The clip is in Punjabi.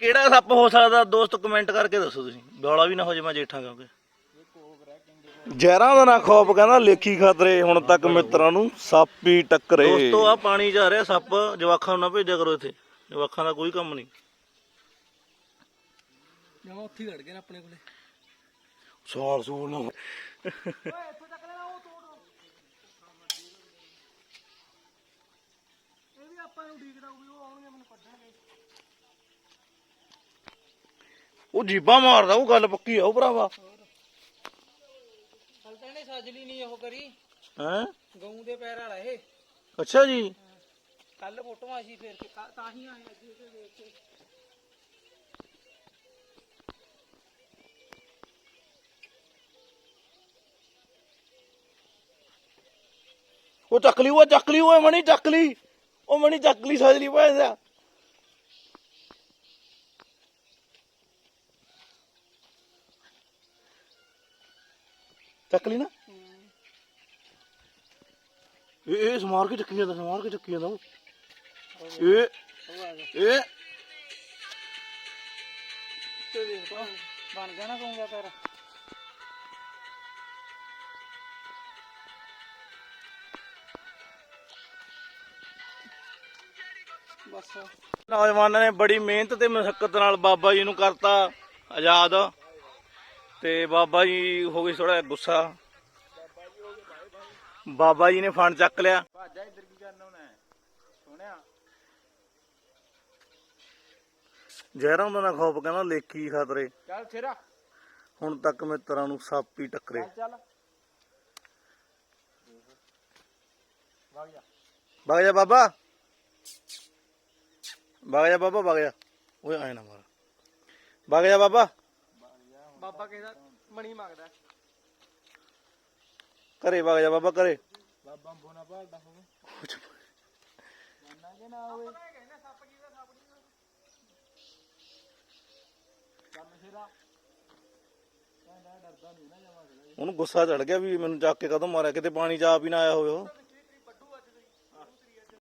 ਕਿਹੜਾ ਸੱਪ ਹੋ ਸਕਦਾ? ਦੋਸਤ ਕਮੈਂਟ ਕਰਕੇ ਦੱਸੋ ਤੁਸੀਂ। ਬੌਲਾ ਵੀ ਨਾ ਹੋ ਜੇ ਮੈਂ ਜੇਠਾਂ ਕਿਉਂਕਿ। ਜ਼ਹਿਰਾਂ ਦਾ ਨਾ ਖੌਫ ਕਹਿੰਦਾ ਲੇਖੀ ਖਤਰੇ ਹੁਣ ਤੱਕ ਮਿੱਤਰਾਂ ਨੂੰ ਸੱਪ ਹੀ ਟੱਕਰੇ। ਦੋਸਤੋ ਆ ਪਾਣੀ ਜਾ ਰਿਹਾ ਸੱਪ ਜਵਾਖਾਂ ਨੂੰ ਨਾ ਭੇਜਿਆ ਕਰੋ ਇੱਥੇ। ਜਵਾਖਾਂ ਦਾ ਕੋਈ ਕੰਮ ਨਹੀਂ। ਜਮਾ ਉੱਥੇ ਹੀ ਖੜ ਗਏ ਨੇ ਆਪਣੇ ਕੋਲੇ। ਸਾਲ ਸੂਲ ਨਾ। ਇਹ ਵੀ ਆਪਾਂ ਨੂੰ ਡੀਕਦਾ ਉਹ ਵੀ ਉਹ ਆਉਣਗੇ ਮੈਨੂੰ ਕੱਢਣਗੇ। ਉਹ ਜੀਬਾਂ ਮਾਰਦਾ ਉਹ ਗੱਲ ਪੱਕੀ ਆ ਉਹ ਭਰਾਵਾ। ਹਲ ਤਾਂ ਇਹਨੇ ਸਾਜਲੀ ਨਹੀਂ ਉਹ ਕਰੀ। ਹੈ? ਗਊ ਦੇ ਪੈਰ ਵਾਲਾ ਇਹ। ਅੱਛਾ ਜੀ। ਕੱਲ ਫੋਟੋਆਂ ਸੀ ਫੇਰ ਤਾਂ- ਹੀ ਆਏ ਅੱਜ ਇਹ ਦੇਖ ਕੇ। ਉਹ ਚੱਕ ਲਈ ਉਹ ਚੱਕ ਲਈ ਓਏ ਮਣੀ ਚੱਕ ਲਈ। ਉਹ ਮਣੀ ਚੱਕ ਲਈ ਸਾਜਲੀ ਭਾਇਦਾ ਚੱਕ ਲਈ ਨਾ। ਇਹ ਇਹ ਸਮਾਰ ਕੇ ਚੱਕੀ ਜਾਂਦਾ ਸਮਾਰ ਕੇ ਚੱਕੀ ਜਾਂਦਾ ਉਹ। ਇਹ ਇਹ। ਤੇ ਦੇਖ ਬਣ ਗਿਆ ਨਾ ਦਾ ਪੈਰ ਬਸ। ਨੌਜਵਾਨਾਂ ਨੇ ਬੜੀ ਮਿਹਨਤ ਤੇ ਮਸ਼ੱਕਤ ਨਾਲ ਬਾਬਾ ਜੀ ਨੂੰ ਕਰਤਾ ਆਜ਼ਾਦ। ਤੇ ਬਾਬਾ ਜੀ ਹੋ ਗਈ ਥੋੜਾ ਗੁੱਸਾ। ਬਾਬਾ ਜੀ ਨੇ ਫਣ ਚੱਕ ਲਿਆ। ਭਾਜਾ ਇੱਧਰ ਕੀ ਕਰਨਾ ਉਹਨੇ ਸੋਹਣਿਆ। ਜ਼ਹਿਰਾਂ ਦਾ ਨਾ ਖੌਫ ਕਹਿੰਦਾ ਲੇਖੀ ਖਤਰੇ। ਚੱਲ ਛੇਰਾ ਹੁਣ ਤੱਕ ਮਿੱਤਰਾਂ ਨੂੰ ਸੱਪ ਹੀ ਟੱਕਰੇ। ਚੱਲ। ਵਗ ਜਾ। ਵਗ ਜਾ ਬਾਬਾ। ਵਗ ਜਾ ਬਾਬਾ ਵਗ ਜਾ। ਓਏ ਆਏ ਨਾ ਮਾਰ। ਵਗ ਜਾ ਬਾਬਾ। ਬਾਬਾ ਕਹਿੰਦਾ ਮਣੀ ਮੰਗਦਾ। ਘਰੇ ਵਗ ਜਾ ਬਾਬਾ ਘਰੇ। ਬਾਬਾ ਬੋਨਾ ਭਾਲਦਾ ਹੋਵੇ। ਮੰਨਾ ਕਿ ਨਾ ਹੋਵੇ। ਚੱਲ ਛੇਰਾ ਕਹਿੰਦਾ ਡਰਦਾ ਨਹੀਂ ਨਾ ਜਮਾ ਉਹਨੂੰ ਗੁੱਸਾ ਚੜ ਗਿਆ ਵੀ ਮੈਨੂੰ ਚੱਕ ਕੇ ਕਦੋਂ ਮਾਰਿਆ ਕਿਤੇ ਪਾਣੀ ਚ ਆਪ ਹੀ ਨਾ ਆਇਆ ਹੋਵੇ ਉਹ।